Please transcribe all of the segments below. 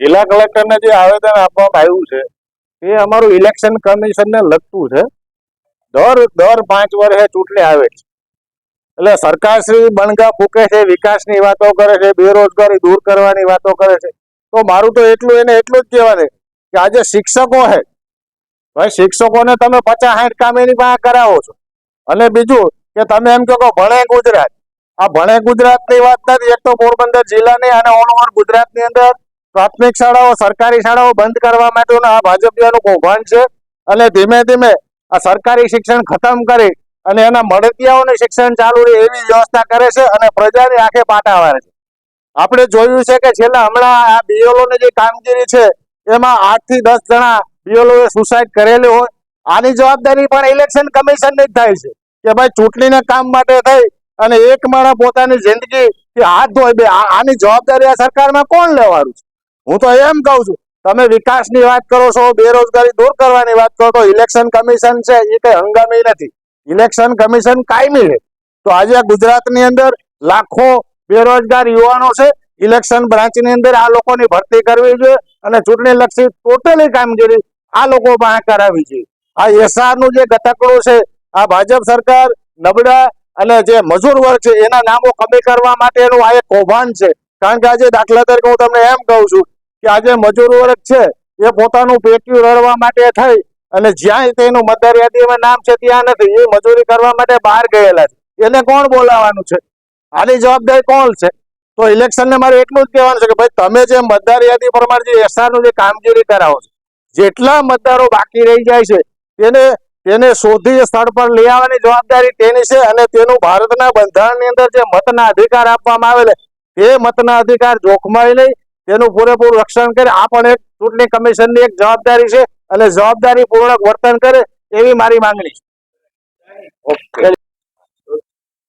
જિલ્લા કલેક્ટરને જે આવેદન આપવામાં આવ્યું છે, એ અમારું ઇલેક્શન કમિશનને લગતું છે. દર દર પાંચ વર્ષે ચૂંટણી આવે છે. એટલે સરકાર શ્રી બણગા ફૂકે છે, વિકાસની વાતો કરે છે, બેરોજગારી દૂર કરવાની વાતો કરે છે. તો મારું તો એટલું, એને એટલું જ કહેવા કહેવાનું કે આજે શિક્ષકો છે. ભાઈ, શિક્ષકોને તમે પચાસ સાઠ કામ એની પાસે કરાવો છો. અને બીજું કે તમે એમ કહો ભણે ગુજરાત. આ ભણે ગુજરાતની વાત નથી, એક તો પોરબંદર જિલ્લાની અને ઓલ ઓવર ગુજરાતની અંદર પ્રાથમિક શાળાઓ, સરકારી શાળાઓ બંધ કરવા માટેનું આ ભાજપીઓનું કૌભાંડ છે. અને ધીમે ધીમે આ સરકારી શિક્ષણ ખતમ કરી અને એના મળતિયાઓને શિક્ષણ ચાલુ રહે એવી વ્યવસ્થા કરે છે અને પ્રજાની આંખે પાટા વાળે છે. આપણે જોયું છે કે છેલ્લા હમણાં આ BLO જે કામગીરી છે, એમાં આઠથી દસ જણા BLO સુસાઇડ કરેલી હોય. આની જવાબદારી પણ ઇલેક્શન કમિશનની જ થાય છે કે ભાઈ ચૂંટણીના કામ માટે થઈ અને એક માણસ પોતાની જિંદગી હાથ ધોઈ બે. આની જવાબદારી આ સરકારમાં કોણ લેવાનું છે? હું તો એમ કહું છું, તમે વિકાસની વાત કરો છો, બેરોજગારી દૂર કરવાની વાત કરો, તો ઇલેક્શન કમિશન છે, એ કઈ હંગામી નથી. ઇલેક્શન કમિશન કાયમી છે તો આજે ગુજરાતની અંદર લાખો બેરોજગાર યુવાનો છે, ઇલેક્શન બ્રાન્ચની અંદર આ લોકોની ભરતી કરવી જોઈએ અને ચૂંટણી લક્ષી ટોટલી કામગીરી આ લોકો પાસે કરાવી જોઈએ. આ એસઆરનું જે ગતકડું છે, આ ભાજપ સરકાર, નબળા અને જે મજૂર વર્ગ છે, એના નામો કમી કરવા માટેનું આ એક કૌભાંડ છે. કારણ કે આજે દાખલા તરીકે હું તમને એમ કહું છું કે આજે મજૂર વર્ગ છે, એ પોતાનું પેટ્યું રળવા માટે થઈ અને જ્યાં તેનું મતદાર યાદીમાં નામ છે ત્યાં નથી, એ મજૂરી કરવા માટે બહાર ગયેલા છે. એને કોણ બોલાવાનું છે? આની જવાબદારી કોણ છે? તો ઇલેક્શન ને મારે એટલું જ કહેવાનું છે કે ભાઈ, તમે જે મતદાર યાદી પ્રમાણે જે એસઆરનું જે કામગીરી કરાવો છો, જેટલા મતદારો બાકી રહી જાય છે, તેને તેને શોધી સ્થળ પર લઈ આવવાની જવાબદારી તેની છે અને તેનું ભારતના બંધારણની અંદર જે મતના અધિકાર આપવામાં આવેલા, તે મતના અધિકાર જોખમાય નહીં તેનું પૂરેપૂરું રક્ષણ કરે. આ પણ એક ચૂંટણી કમિશનની એક જવાબદારી છે અને જવાબદારી પૂર્વક વર્તન કરે એવી મારી માંગણી છે.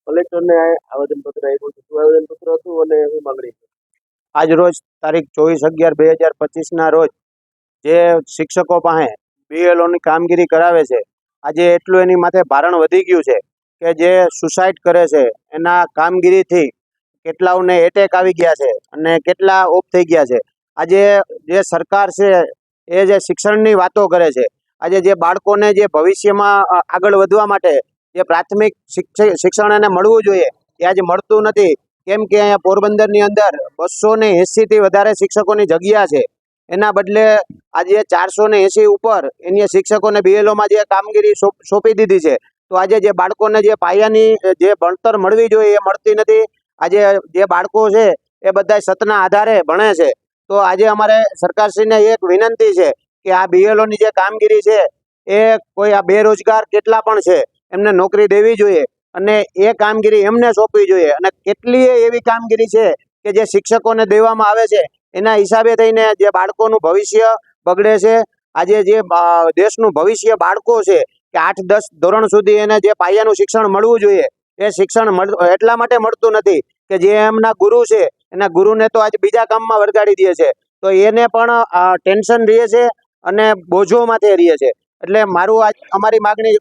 કલેક્ટરને આવેદન પત્ર આપ્યું હતું શું હતું અને શું માંગણી આજ રોજ તારીખ ચોવીસ અગિયાર બે હજાર પચીસના રોજ જે શિક્ષકો પાસે બીએલઓની કામગીરી કરાવે છે આજે એટલું એની માથે ભારણ વધી ગયું છે કે જે સુસાઇડ કરે છે એના કામગીરીથી કેટલાઓને એટેક આવી ગયા છે અને કેટલા ઓફ થઈ ગયા છે. આજે જે સરકાર છે, એ જે શિક્ષણની વાતો કરે છે, આજે જે બાળકોને જે ભવિષ્યમાં આગળ વધવા માટે જે પ્રાથમિક શિક્ષ- શિક્ષણ એને મળવું જોઈએ, એ આજે મળતું નથી. કેમ કે અહીંયા પોરબંદરની અંદર બસો ને એંસીથી વધારે શિક્ષકોની જગ્યા છે. એના બદલે આજે ચારસો ને એંસી ઉપર એની શિક્ષકોને બીએલઓમાં જે કામગીરી સોંપી દીધી છે. તો આજે જે બાળકોને જે પાયાની, જે ભણતર મળવી જોઈએ એ મળતી નથી. આજે જે બાળકો છે, એ બધા સતના આધારે ભણે છે. તો આજે અમારે સરકારશ્રીને એક વિનંતી છે કે આ બીએલઓની જે કામગીરી છે, એ કોઈ આ બેરોજગાર કેટલા પણ છે, એમને નોકરી દેવી જોઈએ અને એ કામગીરી એમને સોંપવી જોઈએ. અને કેટલીય એવી કામગીરી છે કે જે શિક્ષકોને દેવામાં આવે છે, એના હિસાબે થઈને જે બાળકોનું ભવિષ્ય બગડે છે. આજે જે દેશનું ભવિષ્ય બાળકો છે, કે આઠ દસ ધોરણ સુધી એને જે પાયાનું શિક્ષણ મળવું જોઈએ એ શિક્ષણ એટલા માટે મળતું નથી કે જે એમના ગુરુ છે, એના ગુરુને તો આજ બીજા કામમાં વળગાડી દે છે. તો એને પણ ટેન્શન રહે છે અને બોજો માથે રહે છે. એટલે મારું આજ, અમારી માગણી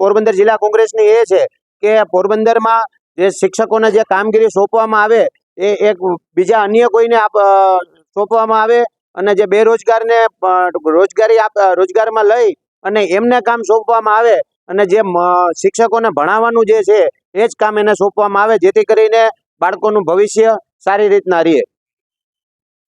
પોરબંદર જિલ્લા કોંગ્રેસની એ છે કે પોરબંદરમાં જે શિક્ષકોને જે કામગીરી સોંપવામાં આવે, એ એક બીજા અન્ય કોઈને સોંપવામાં આવે અને જે બેરોજગારને રોજગારી આપ રોજગારમાં લઈ અને એમને કામ સોંપવામાં આવે અને જે શિક્ષકોને ભણાવવાનું જે છે એ જ કામ એને સોંપવામાં આવે જેથી કરીને બાળકોનું ભવિષ્ય સારી રીતના રહે.